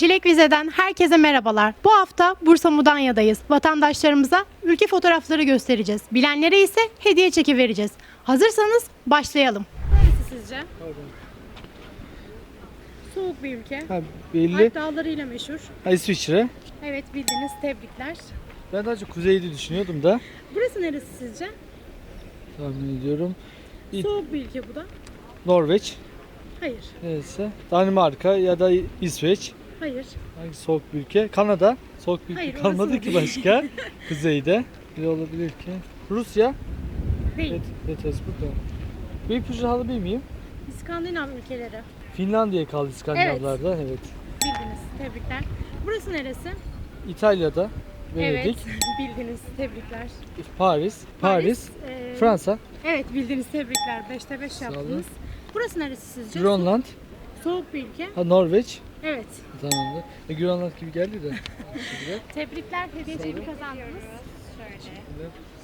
Çilek Vize'den herkese merhabalar. Bu hafta Bursa Mudanya'dayız. Vatandaşlarımıza ülke fotoğrafları göstereceğiz. Bilenlere ise hediye çeki vereceğiz. Hazırsanız başlayalım. Neresi sizce? Soğuk bir ülke. Ha, belli. Alp dağlarıyla meşhur. Ha, İsviçre. Evet bildiniz tebrikler. Ben daha çok kuzeydi düşünüyordum da. Burası neresi sizce? Tahmin ediyorum. İ- Soğuk bir ülke bu da. Norveç. Hayır. Neyse. Danimarka ya da İsveç. Hayır. Hangi soğuk bir ülke? Kanada. Soğuk bir ülke Hayır, kalmadı ki değil? başka. Kuzeyde. Bir olabilir ki. Rusya. Değil. Evet, Petersburg. da. Bir ipucu alabilir miyim? İskandinav ülkeleri. Finlandiya kaldı İskandinavlarda. Evet. Bildiniz. Tebrikler. Burası neresi? İtalya'da. Venedik. Evet. Bildiniz. Tebrikler. Paris. Paris. e, Fransa. Evet bildiniz. Tebrikler. 5'te 5 Sağ yaptınız. olun. Burası neresi sizce? Grönland. Soğuk bir ülke. Ha, Norveç. Evet. Tamamdır. E, Grönland gibi geldi de. Tebrikler. Hediye çeki kazandınız.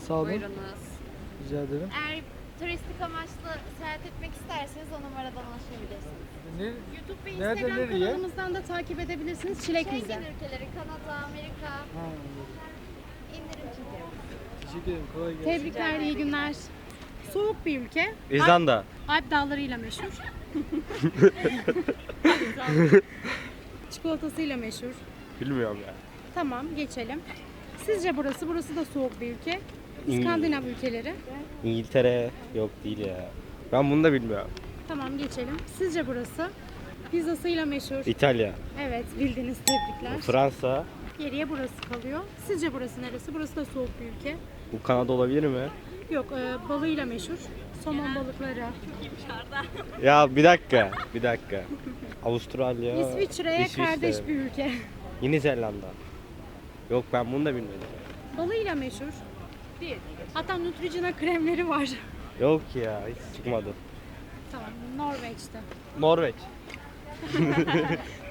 Sağ olun. Buyurunuz. Rica ederim. Eğer turistik amaçlı seyahat etmek isterseniz o numaradan ulaşabilirsiniz. Ne? YouTube ve Nerede, Instagram nereye? kanalımızdan da takip edebilirsiniz. Çilek Vize. Schengen ülkeleri, Kanada, Amerika Ha, indirim çekiyoruz. teşekkür ederim. Kolay gelsin. Tebrikler. iyi günler. Soğuk bir ülke. İzlanda. Alp dağlarıyla meşhur. Çikolatasıyla meşhur. Bilmiyorum ya. Tamam geçelim. Sizce burası? Burası da soğuk bir ülke. İskandinav ülkeleri. İngiltere yok değil ya. Ben bunu da bilmiyorum. Tamam geçelim. Sizce burası? Pizzasıyla meşhur. İtalya, Evet bildiniz tebrikler. Fransa, Geriye burası kalıyor. Sizce burası neresi? Burası da soğuk bir ülke. bu Kanada olabilir mi? Yok e, balığıyla meşhur. Somon balıkları. Ya bir dakika, bir dakika. Avustralya, İsviçre'ye İsviçre, kardeş bir ülke. Yeni Zelanda. Yok ben bunu da bilmedim. Balığıyla meşhur. Değil. Hatta Neutrogena kremleri var. Yok ya hiç çıkmadı. tamam Norveç'te. Norveç.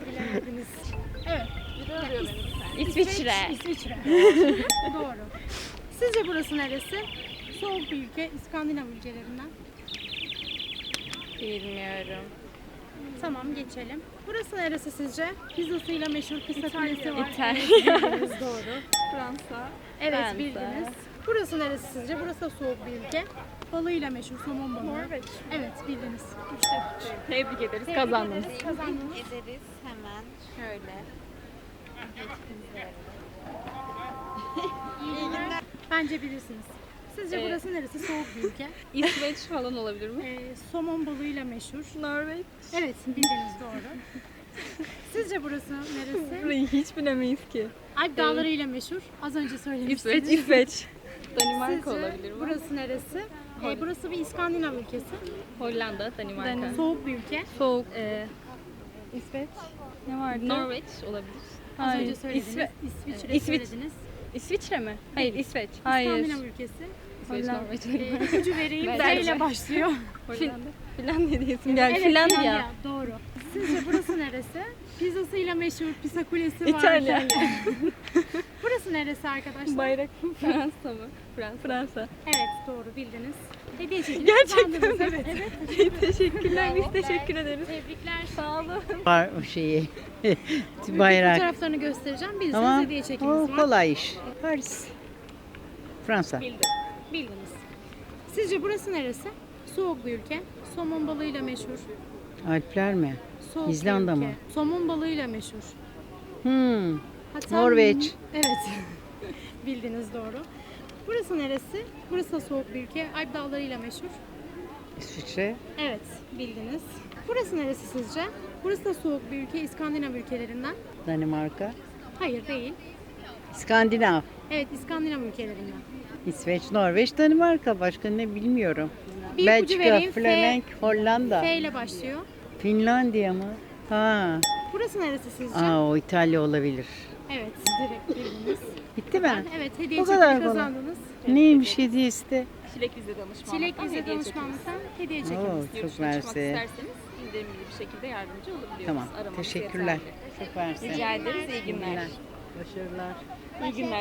Bilemediniz. Evet. İsviçre. İsviçre. Doğru. Sizce burası neresi? Soğuk bir ülke. İskandinav ülkelerinden. Bilmiyorum. Tamam geçelim. Burası neresi sizce? Pizzasıyla meşhur pizza kulesi var. İtalya. Evet, doğru. Fransa. Evet Fransa. bildiniz. Burası neresi sizce? Burası da soğuk bir ülke. Balığıyla meşhur somon balığı. Norveç. Evet bildiniz. Tebrik ederiz. Tebrik Kazandınız. ederiz, Kazandınız. ederiz hemen şöyle. Bence bilirsiniz. Sizce Evet. burası neresi? Soğuk bir ülke. İsveç falan olabilir mi? Ee, somon balığıyla meşhur. Norveç. Evet bildiniz doğru. Sizce burası neresi? Burayı hiç bilemeyiz ki. Alp dağlarıyla meşhur. Az önce söylemiştiniz. İsveç, İsveç. Danimarka olabilir mi? burası neresi? Ee, burası bir İskandinav ülkesi. Hollanda, Danimarka. Soğuk bir ülke. Soğuk. Ee, İsveç. Ne vardı? Norveç olabilir. Az Hayır. önce söylediniz. İsve- İsviçre İsviç- söylediniz. İsviçre mi? Hayır, İsveç. Hayır. İskandinav ülkesi. Hollanda. İpucu vereyim. D ile başlıyor. Hollanda. Finlandiya diyesim geldi. Evet, Finlandiya. Doğru. Sizce burası neresi? Pizzasıyla meşhur pizza kulesi var. İtalya. burası neresi arkadaşlar? Bayrak Fransa mı? Fransa. Fransa. Evet doğru bildiniz. Hediye çekini Gerçekten mi? Evet. evet. Teşekkürler, biz teşekkür ederiz. Tebrikler. Sağ olun. Var o şeyi. Bayrak. fotoğraflarını göstereceğim. Bilirsiniz Tamam. hediye çekimiz var. kolay iş. Paris. Fransa. Bildim. Bildiniz. Sizce burası neresi? Soğuk bir ülke. Somon balığıyla meşhur. Alpler mi? Soğuk bir İzlanda ülke. mı? Somon balığıyla meşhur. Hmm. Hatta Norveç. Evet. Bildiniz doğru. Burası neresi? Burası da soğuk bir ülke. Alp dağlarıyla meşhur. İsviçre. Evet, bildiniz. Burası neresi sizce? Burası da soğuk bir ülke, İskandinav ülkelerinden. Danimarka. Hayır değil. İskandinav. Evet, İskandinav ülkelerinden. İsveç, Norveç, Danimarka. Başka ne bilmiyorum. Bir ipucu Belçika, vereyim. F, Flemenk, Hollanda. F ile başlıyor. Finlandiya mı? Ha. Burası neresi sizce? Aa, o İtalya olabilir. Evet, direkt bildiniz. Bitti mi? Evet, hediye O kadar çekini kolay. kazandınız. Neymiş hediyesi de? Çilek vize danışmanlıktan Çilek vize hediye danışmanlıktan hediye Oo, çekiniz. Yurt çok çıkmak mersi. isterseniz indirimli bir şekilde yardımcı olabiliyoruz. Tamam. Aramanız Teşekkürler. yeterli. Çok mersi. Rica ederiz. İyi günler. Başarılar. İyi günler.